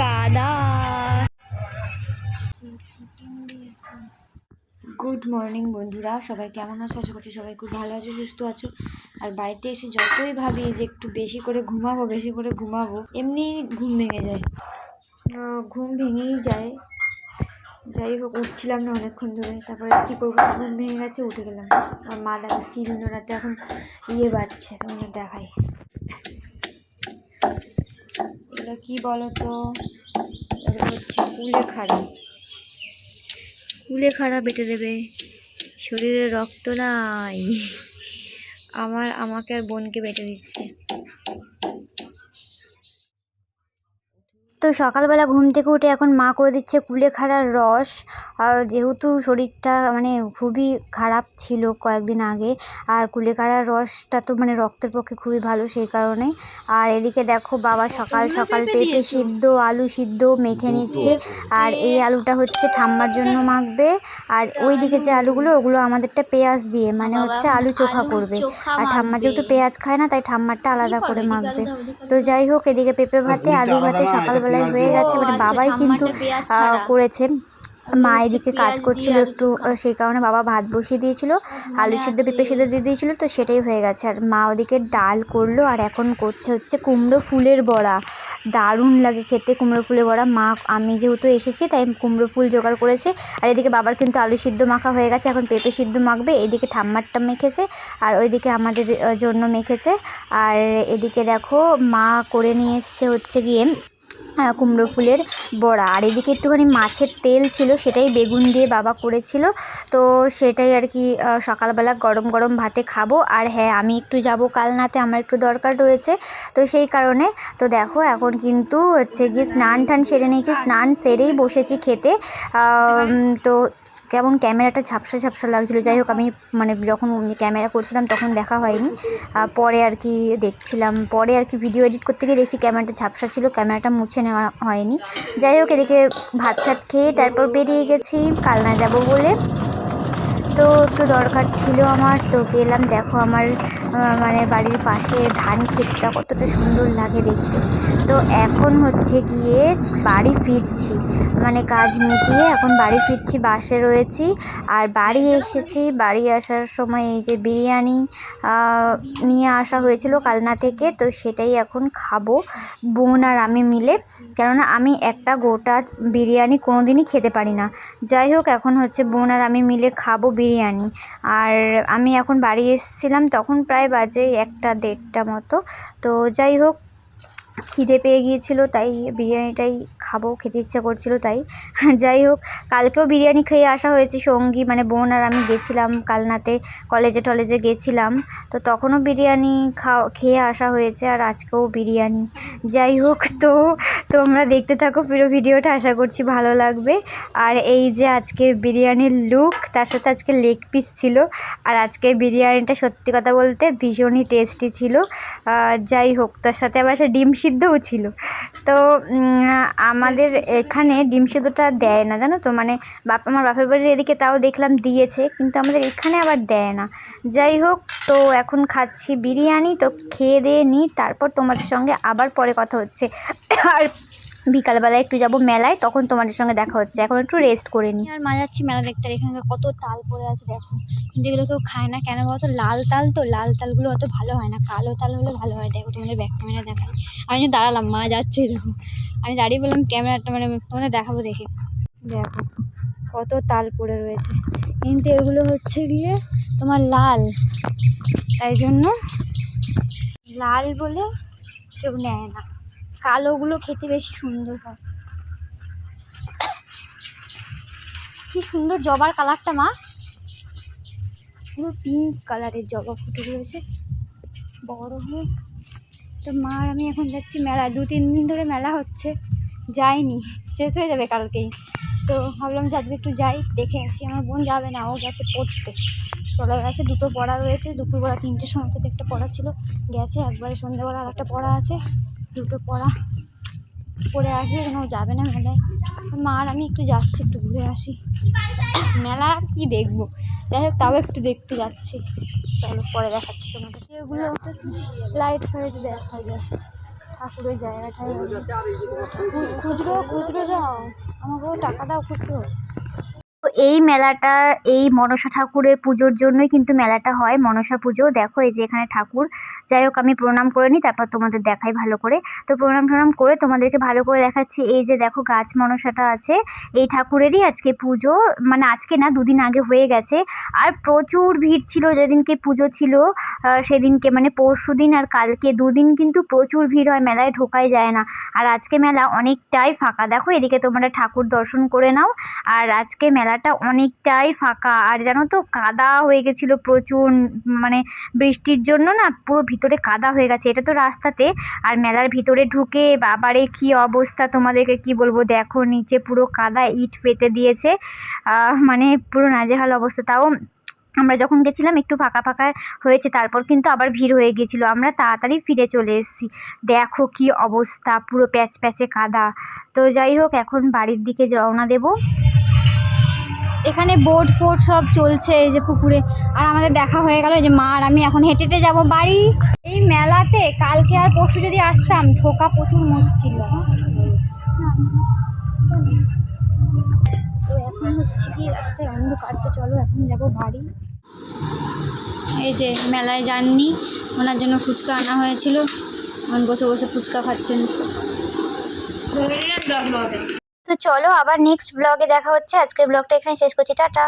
কাদা good morning বন্ধুরা। সবাই কেমন আছো? আশা করছি সবাই খুব ভালো আছো, সুস্থ আছো। আর বাড়িতে এসে যতই ভাবি যে একটু বেশি করে ঘুমাবো, বেশি করে ঘুমাবো, এমনি ঘুম ভেঙে যায়। ঘুম ভেঙেই যায়। যাই হোক, উঠছিলাম না অনেকক্ষণ ধরে। তারপরে কী করব? ঘুম ভেঙে গেছে, উঠে গেলাম। আর মা দেখা সিল এখন ইয়ে বাড়ছে, তোমাদের দেখাই। এগুলো কি বলো তো হচ্ছে কুলে খারাপ কুলে খারাপ বেটে দেবে। শরীরে রক্ত নাই। আমার, আমাকে আর বোনকে বেটে দিচ্ছে। সকালবেলা ঘুম থেকে উঠে এখন মা করে দিচ্ছে কুলেখাড়ার রস। আর যেহেতু শরীরটা মানে খুবই খারাপ ছিল কয়েকদিন আগে আর কুলেখাড়ার রসটা তো মানে রক্তের পক্ষে খুবই ভালো সেই কারণে। আর এদিকে দেখো বাবা সকাল সকাল পেঁপে সিদ্ধ আলু সিদ্ধ মেখে নিচ্ছে। আর এই আলুটা হচ্ছে ঠাম্মার জন্য মাখবে। আর ওই দিকে যে আলুগুলো ওগুলো আমাদেরটা পেঁয়াজ দিয়ে মানে হচ্ছে আলু চোখা করবে। আর ঠাম্মা যেহেতু পেঁয়াজ খায় না তাই ঠাম্মারটা আলাদা করে? মাখবে। তো যাই হোক এদিকে পেঁপে ভাতে আলু ভাতে সকালবেলায় হয়ে গেছে মানে বাবাই কিন্তু করেছে। মা এদিকে কাজ করছিল একটু সেই কারণে বাবা ভাত বসিয়ে দিয়েছিল আলু সিদ্ধ পেঁপে সিদ্ধ দিয়ে দিয়েছিল তো সেটাই হয়ে গেছে। আর মা ওদিকে ডাল করল আর এখন করছে হচ্ছে কুমড়ো ফুলের বড়া। দারুণ লাগে খেতে কুমড়ো ফুলের বড়া। মা আমি যেহেতু এসেছি তাই কুমড়ো ফুল জোগাড় করেছে। আর এদিকে বাবার কিন্তু আলু সিদ্ধ মাখা হয়ে গেছে এখন পেঁপে সিদ্ধ মাখবে। এদিকে ঠাম্মারটা মেখেছে আর ওইদিকে আমাদের জন্য মেখেছে। আর এদিকে দেখো মা করে নিয়ে এসছে হচ্ছে গিয়ে কুমড়ো ফুলের বড়া। আর এদিকে একটুখানি মাছের তেল ছিল, সেটাই বেগুন দিয়ে বাবা করেছিল। তো সেটাই আর কি সকালবেলা গরম গরম ভাতে খাব। আর হ্যাঁ আমি একটু যাব কালনাতে, আমার একটু দরকার রয়েছে। তো সেই কারণে, তো দেখো এখন কিন্তু হচ্ছে গিয়ে স্নান টান সেরে নিয়েছি। স্নান সেরেই বসেছি খেতে। তো কেমন ক্যামেরাটা ঝাপসা ঝাপসা লাগছিল। যাই হোক, আমি মানে যখন ক্যামেরা করছিলাম তখন দেখা হয়নি। পরে আর কি দেখছিলাম। পরে আর কি ভিডিও এডিট করতে গিয়ে দেখছি ক্যামেরাটা ঝাপসা ছিল, ক্যামেরাটা মুছে নেওয়া হয়নি। যাই হোক এদিকে ভাত ছাত খেয়ে তারপর বেরিয়ে গেছি। কালনা যাব বলে। তো একটু দরকার ছিল আমার। তো গেলাম, দেখো আমার মানে বাড়ির পাশে ধান ক্ষেতটা কতটা সুন্দর লাগে দেখতে। তো এখন হচ্ছে গিয়ে বাড়ি ফিরছি। মানে কাজ মিটিয়ে এখন বাড়ি ফিরছি, বাসে রয়েছি। আর বাড়ি এসেছি, বাড়ি আসার সময় এই যে বিরিয়ানি নিয়ে আসা হয়েছিল কালনা থেকে, তো সেটাই এখন খাব, বোন আর আমি মিলে। কেননা আমি একটা গোটা বিরিয়ানি কোনো দিনই খেতে পারি না। যাই হোক, এখন হচ্ছে বোন আর আমি মিলে খাব বিরিয়ানি আর আমি এখন বাড়ি এসেছিলাম তখন প্রায় বাজে একটা দেড়টা মতো। তো যাই হোক খিদে পেয়ে গিয়েছিল, তাই বিরিয়ানিটাই খাব, খেতে ইচ্ছা করছিল তাই। যাই হোক, কালকেও বিরিয়ানি খেয়ে আসা হয়েছে সঙ্গী মানে বোন আর আমি গেছিলাম কালনাতে, কলেজে টলেজে গেছিলাম। তো তখনও বিরিয়ানি খাওয়া খেয়ে আসা হয়েছে আর আজকেও বিরিয়ানি। যাই হোক, তো তোমরা দেখতে থাকো পুরো ভিডিওটা, আশা করছি ভালো লাগবে। আর এই যে আজকের বিরিয়ানির লুক তার সাথে আজকে লেগ পিস ছিল। আর আজকের বিরিয়ানিটা সত্যি কথা বলতে ভীষণই টেস্টি ছিল। যাই হোক, তার সাথে আবার একটা ডিম সিদ্ধও ছিল। তো আমাদের এখানে ডিম সিদ্ধটা দেয় না, জানো তো? মানে বাপ, আমার বাপের বাড়ির এদিকে তাও দেখলাম দিয়েছে, কিন্তু আমাদের এখানে আবার দেয় না। যাই হোক, তো এখন খাচ্ছি বিরিয়ানি, তো খেয়ে দিয়ে নিই, তারপর তোমাদের সঙ্গে আবার পরে কথা হচ্ছে। আর বিকালবেলা একটু যাব মেলায়, তখন তোমাদের সঙ্গে দেখা হচ্ছে। এখন একটু রেস্ট করে নিই আর মা যাচ্ছি মেলা দেখতে আর এখানে কত তাল পড়ে আছে, দেখো। কিন্তু এগুলো কেউ খায় না, কেন বলতো? লাল তাল তো, লাল তালগুলো অত ভালো হয় না, কালো তাল হলে ভালো হয়। দেখো, তোমাদের ব্যাক ক্যামেরা দেখাই আমি দাঁড়ালাম, মা যাচ্ছে, দেখো। আমি দাঁড়িয়ে বললাম, ক্যামেরাটা মানে তোমাদের দেখাবো দেখে। দেখো, কত তাল পড়ে রয়েছে। কিন্তু এগুলো হচ্ছে গিয়ে তোমার লাল। তাই জন্য লাল বলে কেউ নেয় না। কালোগুলো খেতে বেশি সুন্দর হয়। কি সুন্দর জবার কালারটা মা। পুরো পিঙ্ক কালারের জবা ফুটে রয়েছে। বড় হয়ে। তো মা, আমি এখন যাচ্ছি মেলা দু, তিন দিন ধরে মেলা হচ্ছে। যাইনি। শেষ হয়ে যাবে কালকেই। তো ভাবলাম যে আজকে একটু যাই, দেখে আসি। আমার বোন যাবে না, ও গেছে পড়তে। চলে গেছে, দুটো পড়া রয়েছে। দুপুরবেলা তিনটের সময় থেকে একটা পড়া ছিল। গেছে একবারে সন্ধ্যেবেলা আর একটা পড়া আছে। দুটো পড়া পড়ে আসবে কেন যাবে না মেলায়। মা আর আমি একটু যাচ্ছি, একটু ঘুরে আসি। মেলা কি দেখব? যাই হোক, তাও একটু দেখতে যাচ্ছি। চলো, পরে দেখাচ্ছি তোমাদের। এগুলো লাইট ফাইট দেখা যায়। ঠাকুরের জায়গাটায়। খুচরো খুচরো দাও। আমাকেও টাকা দাও, খুচরো। এই মেলাটা, এই মনসা ঠাকুরের পুজোর জন্যই কিন্তু মেলাটা হয়, মনসা পুজো। দেখো এই যে এখানে ঠাকুর। যাই হোক, আমি প্রণাম করে নিই, তারপর তোমাদের দেখাই ভালো করে। তো প্রণাম টনাম করে তোমাদেরকে ভালো করে দেখাচ্ছি। এই যে দেখো গাছ মনসাটা আছে, এই ঠাকুরেরই আজকে পুজো। মানে আজকে না, দুদিন আগে হয়ে গেছে। আর প্রচুর ভিড় ছিল যেদিনকে পুজো ছিল সেদিনকে মানে পরশু দিন আর কালকে দুদিন কিন্তু প্রচুর ভিড় হয়, মেলায় ঢোকাই যায় না। আর আজকে মেলা অনেকটাই ফাঁকা। দেখো এদিকে তোমরা ঠাকুর দর্শন করে নাও। আর আজকে মেলাটা অনেকটাই ফাঁকা। আর জানো তো, কাদা হয়ে গেছিল প্রচুর মানে বৃষ্টির জন্য না পুরো ভিতরে কাদা হয়ে গেছে। এটা তো রাস্তাতে। আর মেলার ভিতরে ঢুকে বাবারে কি অবস্থা তোমাদেরকে কি বলব? দেখো, নিচে পুরো কাদা ইট পেতে দিয়েছে। মানে পুরো নাজেহাল অবস্থা। তাও আমরা যখন গেছিলাম, একটু ফাঁকা ফাঁকা হয়েছে, তারপর কিন্তু আবার ভিড় হয়ে গিয়েছিল আমরা তাড়াতাড়ি ফিরে চলে এসেছি। দেখো কি অবস্থা, পুরো প্যাচ প্যাচে কাদা। তো যাই হোক, এখন বাড়ির দিকে রওনা দেবো। এখানে বোট ফোট সব চলছে এই যে পুকুরে। আর আমাদের দেখা হয়ে গেল যে মা আর আমি এখন হেঁটে হেঁটে যাব বাড়ি। এই মেলাতে কালকে আর পরশু যদি আসতাম, ঢোকা প্রচুর মুশকিল। তো এখন হচ্ছে কি অন্ধকার, তো চলো এখন যাব বাড়ি। এই যে মেলায় যাননি, ওনার জন্য ফুচকা আনা হয়েছিল। বসে বসে ফুচকা খাচ্ছেন। তো চলো আবার নেক্সট ব্লগে দেখা হচ্ছে। আজকের ব্লগটা এখানে শেষ করছি। টাটা।